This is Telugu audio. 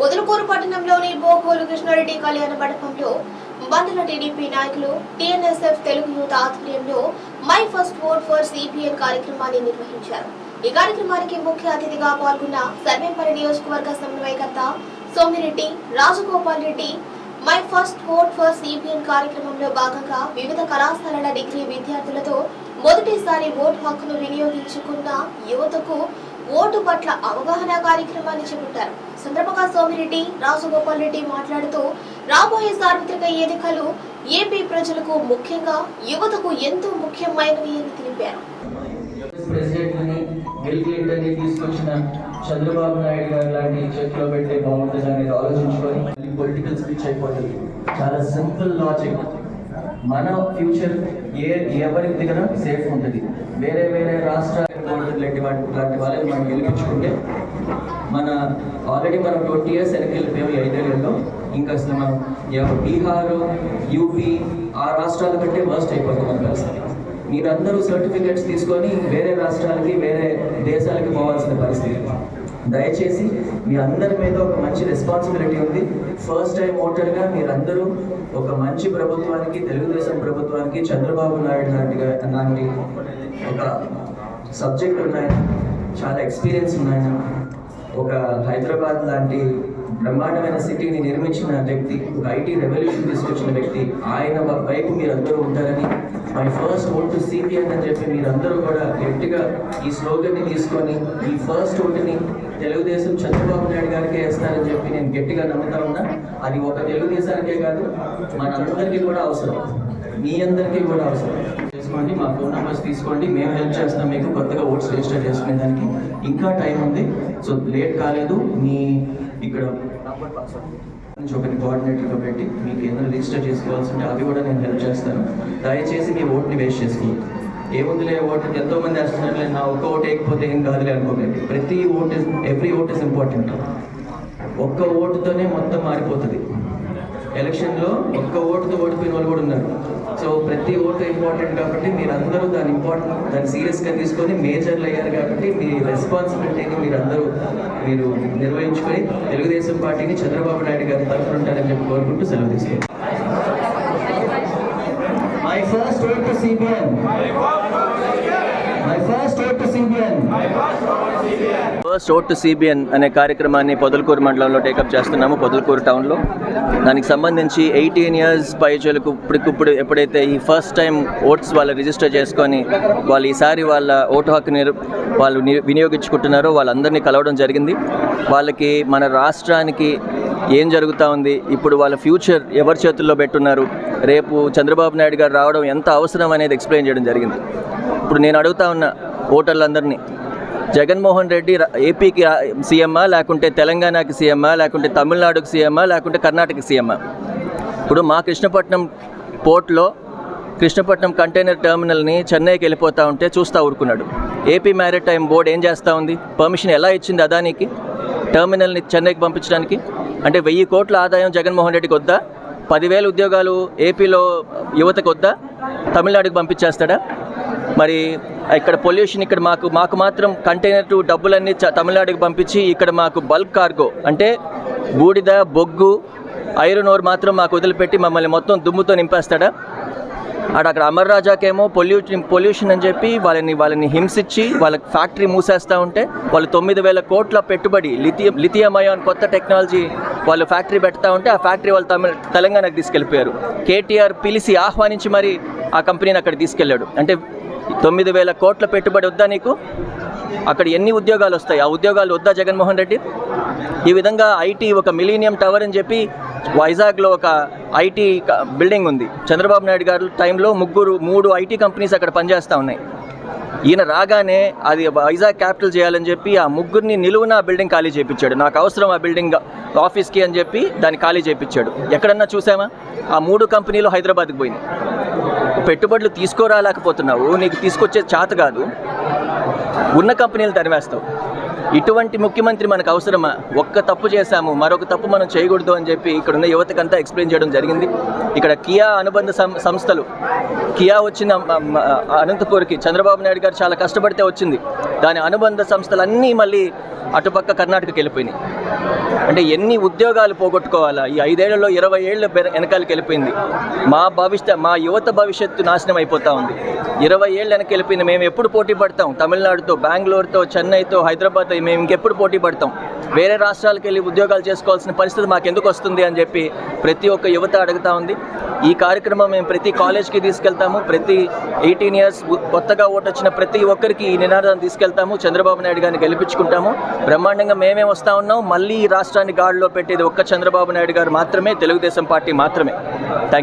పొదలకూరు పట్టణంలోని బోగోలు కృష్ణారెడ్డి కళ్యాణ మండపంలో బంధుల టీడీపీ నాయకులు టీఎన్ఎస్ఎఫ్ తెలుగు యూత్ ఆధ్వర్యంలో my first vote for CPN కార్యక్రమాన్ని నిర్వహించారు. ఈ కార్యక్రమానికి ముఖ్య అతిథిగా పాల్గొన్న సర్వేపల్లి నియోజకవర్గ సమన్వయకర్త Somireddy Rajagopal Reddy my first vote for CPN కార్యక్రమంలో భాగంగా వివిధ కళాశాలల డిగ్రీ విద్యార్థులతో మొదటిసారి ఓటు హక్కును వినియోగించుకున్న యువతకు ఓటు పట్ల అవగాహన కార్యక్రమాన్ని చేపట్టారు. సందర్భంగా సోమిరెడ్డి రాజగోపాల్ రెడ్డి మాట్లాడుతూ రాబోయే సార్వత్రిక ఎన్నికలు ఏపీ ప్రజలకు ముఖ్యంగా యువతకు ఎంతో ముఖ్యమైనవి అని తెలిపారు. బిల్ క్లింటన్ని తీసుకొచ్చిన చంద్రబాబు నాయుడు గారు లాంటి చేతిలో పెట్టే బాగుంటుంది అనేది ఆలోచించుకొని మళ్ళీ పొలిటికల్ స్పీచ్ అయిపోతుంది చాలా సింపుల్ లాజిక్ మన ఫ్యూచర్ ఏ ఎవరి దగ్గర సేఫ్ ఉంటుంది? వేరే వేరే రాష్ట్ర లాంటి లాంటి వాళ్ళని మనం గెలిపించుకుంటే మన ఆల్రెడీ మనం ట్వంటీ ఇయర్స్ వెనక్కి వెళ్ళిపోయాము ఐదేళ్ళలో. ఇంకా అసలు మనం బీహార్ యూపీ ఆ రాష్ట్రాల కంటే వర్స్ట్ అయిపోతుంది మన పరిస్థితి. మీరందరూ సర్టిఫికెట్స్ తీసుకొని వేరే రాష్ట్రాలకి వేరే దేశాలకి పోవాల్సిన పరిస్థితి. దయచేసి మీ అందరి మీద ఒక మంచి రెస్పాన్సిబిలిటీ ఉంది. ఫస్ట్ టైం ఓటర్గా మీరందరూ ఒక మంచి ప్రభుత్వానికి తెలుగుదేశం ప్రభుత్వానికి చంద్రబాబు నాయుడు లాంటి లాంటి ఒక సబ్జెక్ట్ ఉన్నాయన చాలా ఎక్స్పీరియన్స్ ఉన్నాయన ఒక హైదరాబాద్ లాంటి బ్రహ్మాండమైన సిటీని నిర్మించిన వ్యక్తి ఒక ఐటీ రెవల్యూషన్ తీసుకొచ్చిన వ్యక్తి ఆయన వ- వైపు మీరందరూ ఉంటారని my first vote to CPN అని చెప్పి మీరందరూ కూడా గట్టిగా ఈ స్లోగన్ని తీసుకొని ఈ ఫస్ట్ ఓటుని తెలుగుదేశం చంద్రబాబు నాయుడు గారికే వేస్తారని చెప్పి నేను గట్టిగా నమ్ముతా ఉన్నా. అది ఒక తెలుగుదేశానికే కాదు మనందరికీ కూడా అవసరం. మీ అందరికీ కూడా అవసరం. తీసుకోండి మా ఫోన్ నెంబర్స్ తీసుకోండి. మేము హెల్ప్ చేస్తాం మీకు కొత్తగా ఓట్స్ రిజిస్టర్ చేసుకునే దానికి. ఇంకా టైం ఉంది. సో లేట్ కాలేదు. మీ ఇక్కడ నుంచి ఒకటి కోఆర్డినేటర్గా పెట్టి మీకు ఏదైనా రిజిస్టర్ చేసుకోవాల్సి ఉంటే అవి కూడా నేను హెల్ప్ చేస్తాను. దయచేసి మీ ఓట్ని వేస్ట్ చేసుకోవద్దు. ఏముందిలే ఓటు ఎంతో మంది వేస్తున్నట్లే నా ఒక్క ఓటు వేయకపోతే ఏం కాదులే అనుకోకండి. ప్రతి vote is every vote is important ఒక్క ఓటుతోనే మొత్తం మారిపోతుంది. ఎలక్షన్లో ఒక్క ఓటుతో ఓడిపోయిన వాళ్ళు కూడా ఉన్నారు. సో ప్రతి ఓటు ఇంపార్టెంట్ కాబట్టి మీరందరూ దాని ఇంపార్టెంట్ దాన్ని సీరియస్గా తీసుకొని మేజర్లు అయ్యారు కాబట్టి మీ రెస్పాన్సిబిలిటీని మీరందరూ మీరు నిర్వహించుకొని తెలుగుదేశం పార్టీని చంద్రబాబు నాయుడు గారి తరఫున ఉంటారని చెప్పి కోరుకుంటూ సెలవు తీసుకుంటాం my first vote to CBN my first vote to CBN అనే కార్యక్రమాన్ని పొదలకూరు మండలంలో టేకప్ చేస్తున్నాము పొదలకూరు టౌన్లో. దానికి సంబంధించి ఎయిటీన్ ఇయర్స్ పైచలకు ఇప్పటికిప్పుడు ఎప్పుడైతే ఈ ఫస్ట్ టైం ఓట్స్ వాళ్ళు రిజిస్టర్ చేసుకొని వాళ్ళు ఈసారి వాళ్ళ ఓటు హక్కు నిర్ వాళ్ళు ని- వినియోగించుకుంటున్నారో వాళ్ళందరినీ కలవడం జరిగింది. వాళ్ళకి మన రాష్ట్రానికి ఏం జరుగుతూ ఉంది ఇప్పుడు వాళ్ళ ఫ్యూచర్ ఎవరి చేతుల్లో పెట్టున్నారు రేపు చంద్రబాబు నాయుడు గారు రావడం ఎంత అవసరం అనేది ఎక్స్ప్లెయిన్ చేయడం జరిగింది. ఇప్పుడు నేను అడుగుతా ఉన్న ఓటర్లందరినీ. జగన్మోహన్ రెడ్డి ఏపీకి సీఎంఆ లేకుంటే తెలంగాణకి సీఎంఆ లేకుంటే తమిళనాడుకి సీఎంఆ లేకుంటే కర్ణాటక సీఎంఆ ఇప్పుడు మా కృష్ణపట్నం పోర్ట్లో కృష్ణపట్నం కంటైనర్ టెర్మినల్ని చెన్నైకి వెళ్ళిపోతా ఉంటే చూస్తూ ఊరుకున్నాడు. ఏపీ మ్యారిటైమ్ బోర్డు ఏం చేస్తూ ఉంది? పర్మిషన్ ఎలా ఇచ్చింది అదానికి? టెర్మినల్ని చెన్నైకి పంపించడానికి? అంటే వెయ్యి కోట్ల ఆదాయం జగన్మోహన్ రెడ్డికి వద్దా? పదివేల ఉద్యోగాలు ఏపీలో యువతకు వద్దా? తమిళనాడుకి పంపించేస్తాడా? మరి ఇక్కడ పొల్యూషన్ ఇక్కడ మాకు మాకు మాత్రం కంటైనర్ టు డబ్బులన్నీ చ- తమిళనాడుకి పంపించి ఇక్కడ మాకు బల్క్ కార్గో అంటే బూడిద బొగ్గు ఐరన్ ఓర్ మాత్రం మాకు వదిలిపెట్టి మమ్మల్ని మొత్తం దుమ్ముతో నింపేస్తాడా. అక్కడ అక్కడ అమర్ రాజాకేమో పొల్యూషన్ పొల్యూషన్ అని చెప్పి వాళ్ళని వాళ్ళని హింసించి వాళ్ళకి ఫ్యాక్టరీ మూసేస్తూ ఉంటే వాళ్ళు తొమ్మిది వేల కోట్ల పెట్టుబడి లిథియం లిథియం అయాన్ కొత్త టెక్నాలజీ వాళ్ళు ఫ్యాక్టరీ పెడతా ఉంటే ఆ ఫ్యాక్టరీ వాళ్ళు తమిళ తెలంగాణకు తీసుకెళ్ళిపోయారు. కేటీఆర్ పిలిచి ఆహ్వానించి మరి ఆ కంపెనీని అక్కడ తీసుకెళ్ళాడు. అంటే తొమ్మిది వేల కోట్ల పెట్టుబడి వద్దా నీకు? అక్కడ ఎన్ని ఉద్యోగాలు వస్తాయి? ఆ ఉద్యోగాలు వద్దా జగన్మోహన్ రెడ్డి? ఈ విధంగా ఐటీ ఒక మిలీనియం టవర్ అని చెప్పి వైజాగ్లో ఒక ఐటీ బిల్డింగ్ ఉంది. చంద్రబాబు నాయుడు గారు టైంలో ముగ్గురు మూడు ఐటీ కంపెనీస్ అక్కడ పనిచేస్తూ ఉన్నాయి. ఈయన రాగానే అది వైజాగ్ క్యాపిటల్ చేయాలని చెప్పి ఆ ముగ్గురిని నిలువున ఆ బిల్డింగ్ ఖాళీ చేయించాడు నాకు అవసరం ఆ బిల్డింగ్ ఆఫీస్కి అని చెప్పి దాన్ని ఖాళీ చేయించాడు ఎక్కడన్నా చూసామా? ఆ మూడు కంపెనీలు హైదరాబాద్కి పోయినాయి. పెట్టుబడులు తీసుకోరాలేకపోతున్నావు నీకు తీసుకొచ్చే చేత కాదు. ఉన్న కంపెనీలు తరివేస్తావు ఇటువంటి ముఖ్యమంత్రి మనకు అవసరమా? ఒక్క తప్పు చేశాము మరొక తప్పు మనం చేయకూడదు అని చెప్పి ఇక్కడ ఉన్న యువతకంతా ఎక్స్ప్లెయిన్ చేయడం జరిగింది. ఇక్కడ కియా అనుబంధ సం- సంస్థలు కియా వచ్చిన అనంతపూర్కి చంద్రబాబు నాయుడు గారు చాలా కష్టపడితే వచ్చింది. దాని అనుబంధ సంస్థలన్నీ మళ్ళీ అటుపక్క కర్ణాటకకి వెళ్ళిపోయినాయి. అంటే ఎన్ని ఉద్యోగాలు పోగొట్టుకోవాలా? ఈ ఐదేళ్ళలో ఇరవై ఏళ్ళ వెనకాలకి వెళ్ళిపోయింది. మా భవిష్యత్ మా యువత భవిష్యత్తు నాశనం అయిపోతూ ఉంది. ఇరవై ఏళ్ళు వెనక్కి వెళ్ళిపోయింది. మేము ఎప్పుడు పోటీ పడతాం? తమిళనాడుతో బెంగళూరుతో చెన్నైతో హైదరాబాద్తో మేము ఇంకెప్పుడు పోటీ పడతాం? వేరే రాష్ట్రాలకు వెళ్ళి ఉద్యోగాలు చేసుకోవాల్సిన పరిస్థితి మాకు ఎందుకు వస్తుంది అని చెప్పి ప్రతి ఒక్క యువత అడుగుతా ఉంది. ఈ కార్యక్రమం మేము ప్రతి కాలేజ్కి తీసుకెళ్తాము ప్రతి ఎయిటీన్ ఇయర్స్ కొత్తగా ఓటు వచ్చిన ప్రతి ఒక్కరికి ఈ నినాదాన్ని తీసుకెళ్తాము చంద్రబాబు నాయుడు గారిని గెలిపించుకుంటాము. బ్రహ్మాండంగా మేమే వస్తా ఉన్నాం మళ్ళీ ఈ రాష్ట్రాన్ని గాడిలో పెట్టేది ఒక్క చంద్రబాబు నాయుడు గారు మాత్రమే తెలుగుదేశం పార్టీ మాత్రమే. థ్యాంక్